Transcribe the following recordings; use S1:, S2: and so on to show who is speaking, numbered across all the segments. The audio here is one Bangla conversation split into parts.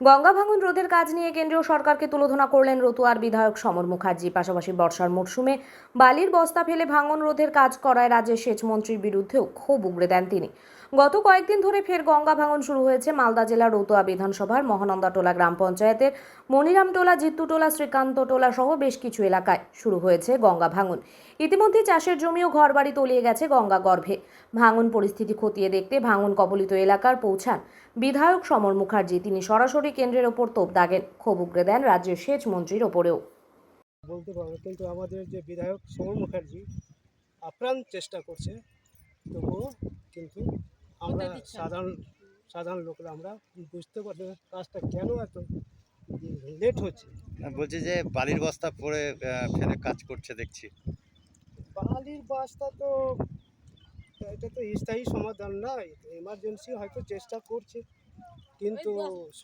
S1: গঙ্গা ভাঙন রোধের কাজ নিয়ে কেন্দ্রীয় সরকারকে তুলোধনা করলেন রতুয়ার বিধায়ক সমর মুখার্জি। পাশাপাশি বর্ষার মরশুমে বালির বস্তা ফেলে ভাঙন রোধের কাজ করায় রাজ্যের সেচ মন্ত্রীর বিরুদ্ধেও ক্ষোভ উগড়ে দেন তিনি। গত কয়েকদিন ধরে ফের গঙ্গা ভাঙন শুরু হয়েছে মালদা জেলার রতুয়া বিধানসভার মহানন্দাটোলা গ্রাম পঞ্চায়েতের মনিরামটোলা, জিত্তুটোলা, শ্রীকান্তটোলা সহ বেশ কিছু এলাকায় শুরু হয়েছে গঙ্গা ভাঙন। ইতিমধ্যে চাষের জমি ও ঘরবাড়ি তলিয়ে গেছে গঙ্গা গর্ভে। ভাঙন পরিস্থিতি খতিয়ে দেখতে ভাঙন কবলিত এলাকার পৌঁছান বিধায়ক সমর মুখার্জি। তিনি সরাসরি কেন্দ্রের ওপর তোপ দাগেন। ক্ষোভ উগড়ে দেন রাজ্যের সেচ মন্ত্রীর ওপরেও।
S2: বলতে পারব কিন্তু আমাদের যে বিধায়ক সমর মুখার্জি আপ্রাণ চেষ্টা করছে তবুও কিন্তু আমরা সাধারণ সাধারণ লোকরা আমরা বুঝতে পারছি কাজটা কেন এত লেট হচ্ছে।
S3: বলছি যে বালির বস্তা পরে ফেলে কাজ করছে দেখছি।
S2: বালির বাসটা তো এটা তো স্থায়ী সমাধান নয় এমার্জেন্সি হয়তো চেষ্টা করছে কিন্তু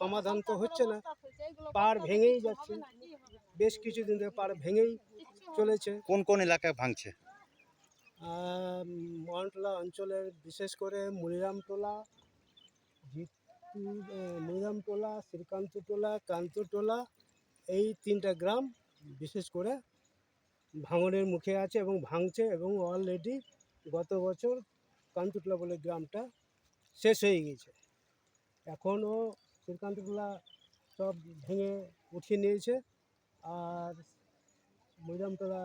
S2: সমাধান তো হচ্ছে না। পাড় ভেঙেই যাচ্ছে। বেশ কিছুদিন ধরে পাড় ভেঙেই চলেছে।
S3: কোন কোন এলাকায় ভাঙছে?
S2: মহানটোলা অঞ্চলের বিশেষ করে মনিরামটোলা মনিরামটোলা শ্রীকান্তটোলা কান্তটোলা এই তিনটা গ্রাম বিশেষ করে ভাঙনের মুখে আছে এবং ভাঙছে এবং অলরেডি গত বছর কান্তটোলা বলে গ্রামটা শেষ হয়ে গেছে এখনও শ্রীকান্তটোলা সব ভেঙে উঠিয়ে নিয়েছে আর মনিরামটোলা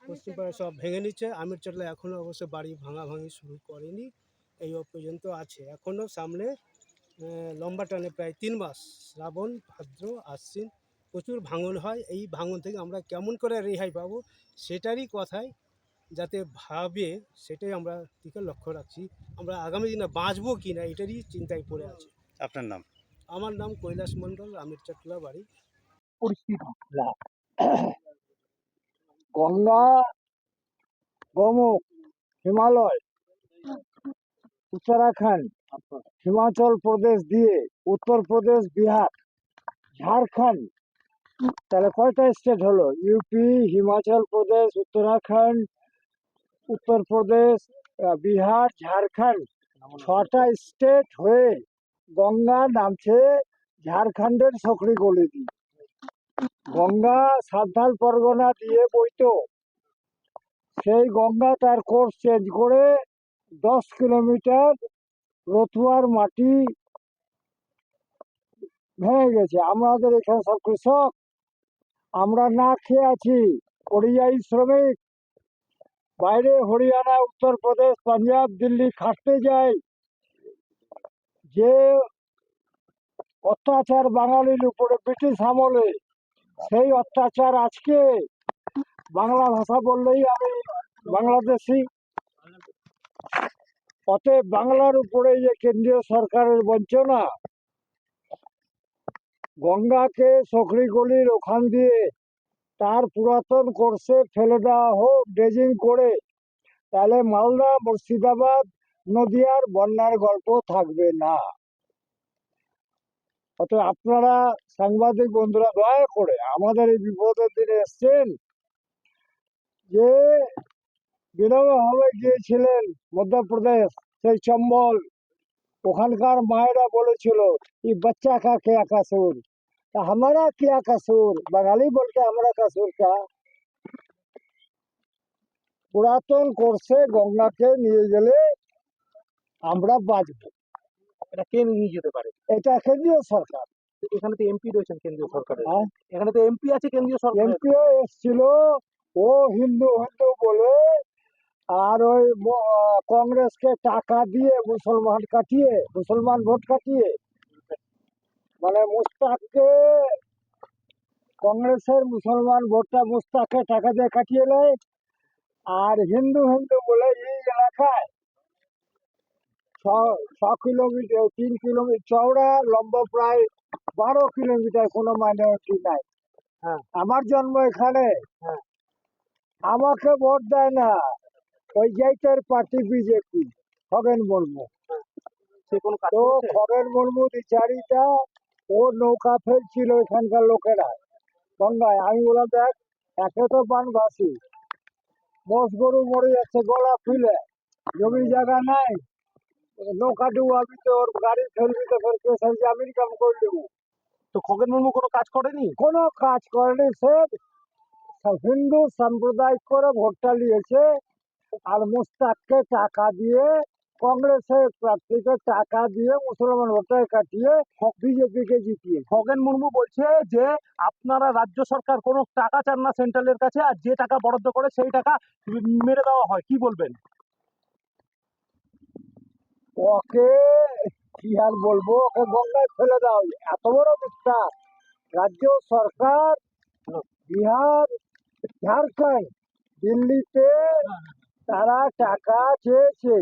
S2: পশ্চিমপাড়া সব ভেঙে নিচ্ছে। আমির চটলা এখনও অবশ্য বাড়ি ভাঙা ভাঙি শুরু করেনি এই পর্যন্ত আছে। এখনও সামনে লম্বা টানে প্রায় তিন মাস শ্রাবণ ভাদ্র আশ্বিন প্রচুর ভাঙন হয়। এই ভাঙন থেকে আমরা কেমন করে রেহাই পাবো সেটারই কথাই যাতে ভাবে সেটাই আমরা দিকে লক্ষ্য রাখছি। আমরা আগামী দিনে বাঁচবো কি না এটারই চিন্তায় পড়ে আছে।
S3: আপনার নাম?
S2: আমার নাম কৈলাস মণ্ডল আমির চটলা বাড়ি।
S4: গঙ্গা গোমুখ হিমালয় উত্তরাখণ্ড হিমাচল প্রদেশ দিয়ে উত্তরপ্রদেশ বিহার ঝাড়খণ্ড তাহলে কয়টা স্টেট হলো? ইউপি হিমাচল প্রদেশ উত্তরাখণ্ড উত্তরপ্রদেশ বিহার ঝাড়খণ্ড ছটা স্টেট হয়ে গঙ্গা নামছে ঝাড়খণ্ডের সকরি গলি দিয়ে। গঙ্গা সান্থাল পরগনা দিয়ে বইতো। সেই গঙ্গা তার কোর্স চেঞ্জ করে দশ কিলোমিটার রতুয়ার মাটি ভেঙে গেছে। আমাদের এখানে সব কৃষক আমরা না খেয়ে আছি। পরিযায়ী শ্রমিক। বাইরে হরিয়ানা, উত্তরপ্রদেশ, পাঞ্জাব, দিল্লি খাটতে যায়। যে অত্যাচার বাঙালির উপরে, ব্রিটিশ আমলে, সেই অত্যাচার আজকে বাংলা ভাষা বললেই আমি বাংলাদেশি। অতএব বাংলার উপরে যে কেন্দ্রীয় সরকারের বঞ্চনা গঙ্গাকে গলির ওখান দিয়ে তার পুরাতন কোর্সে ফেলে দেওয়া হোক, ড্রেজিং করে। তাহলে মালদা, মুর্শিদাবাদ নদিয়ার বন্যার গল্প থাকবে না। অত আপনারা সাংবাদিক বন্ধুরা, দয়া করে আমাদের এই বিপদের দিনে এসছেন যে বিনয়ভাবে গিয়েছিলেন মধ্যপ্রদেশ, সেই চম্বল। ওখানকার মায়েরা বলেছিল, এই বাচ্চা কাকে আকাশ हमारा क्या कसूर বাঙালি বলতে আমরা कसूर क्या পুরাতন কোর্সে গঙ্গাকে নিয়ে গেলে আমরা বাঁচবো
S5: এটা কে নিয়ে যেতে পারে
S4: এটা কেন্দ্রীয় সরকার
S5: এখানে তো এমপি রয়েছেন কেন্দ্রীয় সরকারের
S4: হ্যাঁ।
S5: এখানে তো এমপি আছে কেন্দ্রীয় সরকারের
S4: এমপিও এসছিল ও হিন্দু হিন্দু বলে আর ওই ম- আহ, কংগ্রেসকে টাকা দিয়ে মুসলমান কাটিয়ে মুসলমান ভোট কাটিয়ে মানে মুস্তাককে কংগ্রেসের মুসলমান ভোটটা মুস্তাককে টাকা দিয়ে কাটিয়ে নেয় আর হিন্দু হিন্দু বলে এই এলাকায় ছ কিলোমিটার তিন কিলোমিটার চওড়া লম্বা প্রায় বারো কিলোমিটার কোনো মাইনরিটি নাই।
S5: হ্যাঁ।
S4: আমার জন্ম এখানে।
S5: হ্যাঁ।
S4: আমাকে ভোট দেয় না। ওই জাইতের পার্টি বিজেপি খগেন মুর্মু।
S5: কাজ
S4: তো খগেন মুর্মু বিচারিটা ও নৌকা ফেলছিল এখানকার লোকেরা। গঙ্গায়। আমি বললাম দেখ একে তো বানবাসী। মোষ গরু মরে যাচ্ছে গলা ফুলে। জমি জায়গা নাই। নৌকা ডুবাবি তো ওর গাড়ি ফেলবি তো ফের কেস হয়েছে আমেরিকান করে দেবো।
S5: তো খগেন মুর্মু কোনো কাজ করেনি?
S4: কোনো কাজ করেনি। সে হিন্দু সাম্প্রদায়িক করে ভোটটা নিয়েছে। আর মুস্তাককে টাকা দিয়ে কংগ্রেসের প্রার্থীকে টাকা দিয়ে মুসলমান ভোটার কাটিয়ে বিজেপিকে জিতিয়ে।
S5: খগেন মুর্মু বলছে যে আপনারা রাজ্য সরকার কোনো টাকা চান না সেন্ট্রালের কাছে আর যে টাকা বরাদ্দ করে সেই টাকা মেরে দেওয়া হয়। কি বলবেন?
S4: ওকে কি আর বলব? ওকে গঙ্গায় ফেলে দাও। এত বড় মিথ্যা রাজ্য সরকার বিহার ঝাড়খণ্ড দিল্লিতে তারা টাকা চেয়েছে।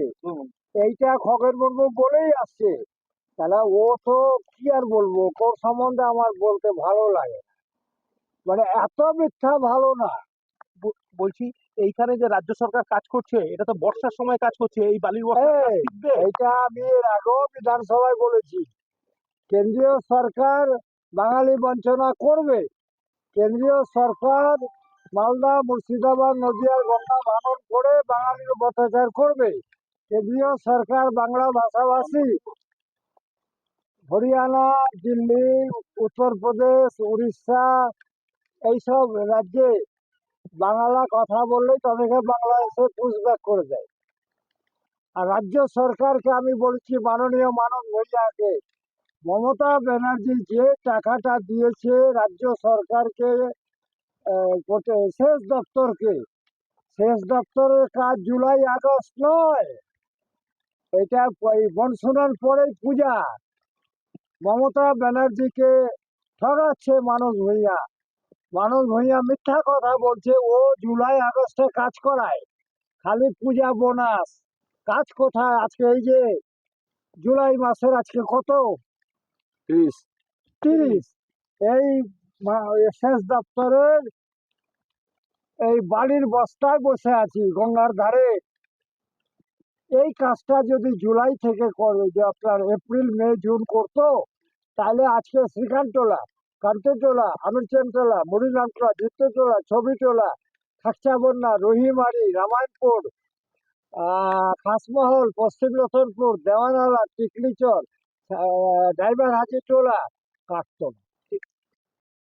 S4: এইটা খগের মুর্মু বলেই আসছে। তাহলে ও তো কি আর বলব? ওর সম্বন্ধে আমার বলতে ভালো লাগে। মানে এত মিথ্যা ভালো না।
S5: বলছি এইখানে যে রাজ্য সরকার কাজ করছে এটা তো বর্ষার সময় কাজ করছে এই বালির?
S4: এইটা আমি এর আগেও বিধানসভায় বলেছি। কেন্দ্রীয় সরকার বাঙালি বঞ্চনা করবে। কেন্দ্রীয় সরকার মালদা মুর্শিদাবাদ নদিয়ার গঙ্গা ভাঙন করে বাঙালির অত্যাচার করবে। কেন্দ্রীয় সরকার বাংলা ভাষাভাষী, হরিয়ানা, দিল্লি, উত্তরপ্রদেশ, উড়িষ্যা, এইসব রাজ্যে বাংলা কথা বললেই তাদেরকে বাংলাদেশে পুশব্যাক করে দেয়। আর রাজ্য সরকারকে আমি বলছি, মাননীয় মানব ভূঁইয়াকে মমতা ব্যানার্জি যে টাকাটা দিয়েছে রাজ্য সরকারকে সেচ দপ্তরকে, সেচ দপ্তরের কাজ জুলাই আগস্ট নয়। এটা এই মনসুনের পরেই পূজা। মমতা ব্যানার্জিকে ঠগাচ্ছে মানুষ ভূঁইয়া। মানুষ ভূঁইয়া মিথ্যা কথা বলছে ও জুলাই আগস্টে কাজ করায়। খালি পূজা বোনাস। কাজ কোথায় আজকে? এই যে জুলাই মাসের আজকে কত? তিরিশ। তিরিশ। এই এ দপ্তরের এই বাড়ির বস্তায় বসে আছি গঙ্গার ধারে। এই কাজটা যদি জুলাই থেকে করে যে আপনার এপ্রিল, মে, জুন করতো, তাহলে আজকে শ্রীকান্তলা কান্তটোলা আমিরচেনটোলা মুড়িনামটোলা জিত্তটোলা ছবিটোলা খাকচাবন্যা রহিমারি, রামায়ণপুর খাসমহল, পশ্চিম রতনপুর, দেওয়ানালা, টিকলিচর ড্রাইভার হাজিটোলা কাটতো না।